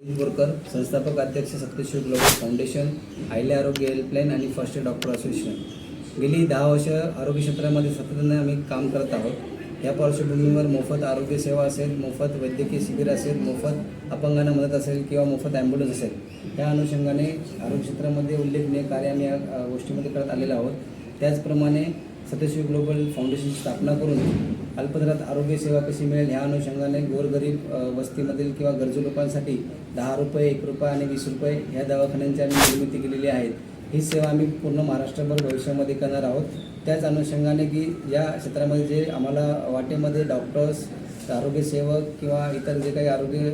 बोरकर संस्थापक अध्यक्ष सत्यशोक global foundation आयले आरोग्य हेल्पलाईन आणि फर्स्ट एड डॉक्टर असोसिएशन. गेली दहा वर्ष आरोग्य क्षेत्रामध्ये सततने आम्ही काम करत आहोत. या पार्श्वभूमीवर मोफत आरोग्य सेवा असेल मोफत वैद्यकीय शिबिर असेल मोफत अपंगांना मदत असेल किंवा मोफत ॲम्ब्युलन्स असेल या अनुषंगाने आरोग्य क्षेत्रामध्ये उल्लेखनीय कार्य आम्ही या गोष्टीमध्ये करत आलेलो आहोत. त्याचप्रमाणे सत्यशिव ग्लोबल फाउंडेशनची स्थापना करून अल्पदरात आरोग्य सेवा कशी मिळेल ह्या अनुषंगाने गोरगरीब वस्तीमधील किंवा गरजू लोकांसाठी दहा रुपये एक रुपये आणि वीस रुपये ह्या दवाखान्यांची आम्ही निर्मिती केलेली आहे ही सेवा आम्ही पूर्ण महाराष्ट्रभर भविष्यामध्ये करणार आहोत. त्याच अनुषंगाने की या क्षेत्रामध्ये जे आम्हाला वाटेमध्ये डॉक्टर्स आरोग्यसेवक किंवा इतर जे काही आरोग्य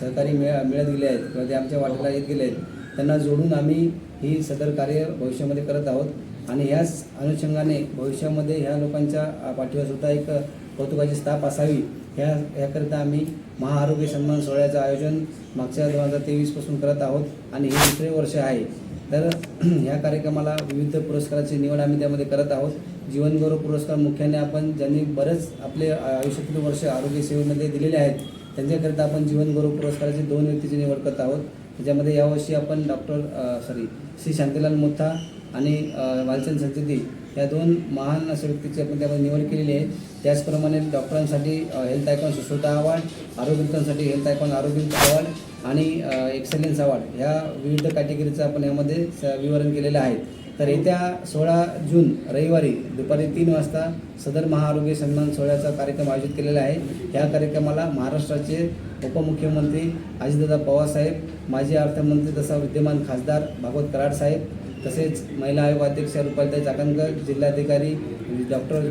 सहकारी मिळ मिळत गेले आहेत किंवा जे आमच्या वाटेला येत गेले आहेत त्यांना जोडून आम्ही ही सदर कार्य भविष्यामध्ये करत आहोत. आणि ह्याच अनुषंगाने भविष्यामध्ये ह्या लोकांच्या पाठीवर सुद्धा एक कौतुकाची स्थाप असावी. ह्या याकरिता आम्ही महाआरोग्य सन्मान सोहळ्याचं आयोजन मागच्या दोन हजार तेवीसपासून करत आहोत आणि हे दुसरे वर्ष आहे. तर ह्या कार्यक्रमाला विविध पुरस्काराची निवड आम्ही त्यामध्ये करत आहोत. जीवनगौरव पुरस्कार मुख्याने आपण ज्यांनी बरेच आपले आयुष्यातील वर्ष आरोग्य सेवेमध्ये दिलेले आहेत त्यांच्याकरिता आपण जीवनगौरव पुरस्काराची दोन व्यक्तीची निवड करत आहोत. त्याच्यामध्ये यावर्षी आपण डॉक्टर सॉरी श्री शांतीलाल मोथा आणि वालचंद संचेती या दोन महान अशा व्यक्तीची आपण त्यामध्ये निवड केलेली आहे. त्याचप्रमाणे डॉक्टरांसाठी हेल्थ आयकॉन सुश्रुता अवॉर्ड आरोग्यविदांसाठी हेल्थ आयकॉन आरोग्य अवॉर्ड आणि एक्सलन्स अवॉर्ड ह्या विविध कॅटेगरीचं आपण यामध्ये स- विवरण केलेलं आहे. तर येत्या सोळा जून रविवारी दुपारी तीन वाजता सदर महाआरोग्य सन्मान सोहळ्याचा कार्यक्रम आयोजित केलेला आहे. या कार्यक्रमाला महाराष्ट्राचे उपमुख्यमंत्री अजितदादा पवारसाहेब माजी अर्थमंत्री तसा विद्यमान खासदार भागवत कराड साहेब तसेच महिला आयोग अध्यक्ष रुपालीताई चाकणकर जिल्हाधिकारी डॉक्टर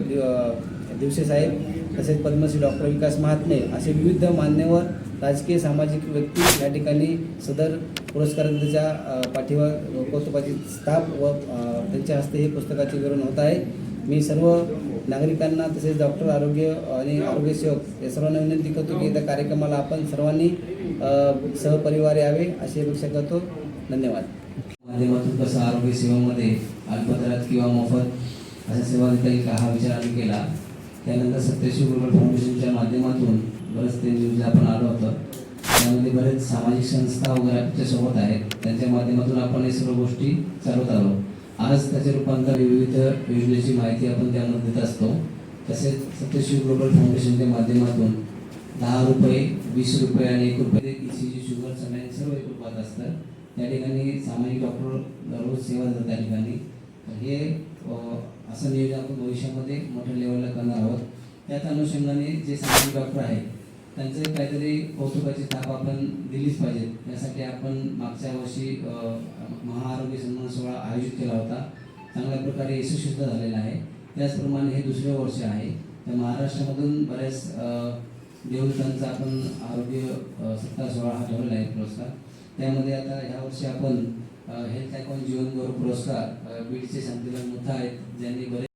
दिवसे साहेब तसेच पद्मश्री डॉक्टर विकास महात्मे असे विविध मान्यवर राजकीय सामाजिक व्यक्ती या ठिकाणी सदर पुरस्कारांच्या पाठीवर कौतुकाची स्थाप व त्यांच्या हस्ते हे पुस्तकाचे विवरण होत आहे. मी सर्व नागरिकांना तसेच डॉक्टर आरोग्य आणि आरोग्यसेवक या सर्वांना विनंती करतो की त्या कार्यक्रमाला आपण सर्वांनी सहपरिवार यावे अशी अपेक्षा करतो. धन्यवाद. माध्यमातून कसं आरोग्य सेवामध्ये अल्पदरात किंवा मोफत अशा सेवा देता येईल का हा विचार आम्ही केला. त्यानंतर सत्यशिव ग्लोबल फाउंडेशनच्या माध्यमातून बरेच ते न्यूज आपण आलो होतं. त्यामध्ये बरेच सामाजिक संस्था वगैरे सोबत आहेत. त्यांच्या माध्यमातून आपण हे सर्व गोष्टी चालवत आलो. आज त्याचे रूपांतर विविध योजनेची माहिती आपण त्यामध्ये देत असतो. तसेच सत्यशिव ग्लोबल फाउंडेशनच्या माध्यमातून दहा रुपये वीस रुपये आणि एक रुपये. ई सी जी शुगर सगळ्यांनी सर्व एक रुपयात असतं. त्या ठिकाणी सामाजिक डॉक्टर दररोज सेवा देतात त्या ठिकाणी. हे असं नियोजन आपण भविष्यामध्ये मोठ्या लेवलला करणार आहोत. त्याच अनुषंगाने जे सामाजिक डॉक्टर आहेत त्यांचं काहीतरी कौतुकाची थाप आपण दिलीच पाहिजे. यासाठी आपण मागच्या वर्षी महाआरोग्य सन्मान सोहळा आयोजित केला होता. चांगल्या प्रकारे यशस्वीसुद्धा झालेला आहे. त्याचप्रमाणे हे दुसरे वर्ष आहे. तर महाराष्ट्रामधून बऱ्याच अ, देवदूतांचा आपण आरोग्य सत्ता सोहळा हा ठेवलेला आहे पुरस्कार. त्यामध्ये आता ह्या वर्षी आपण हेल्थ आयकॉन जीवनभर पुरस्कार बीडचे शांतीलाल मुथा आहेत ज्यांनी बरेच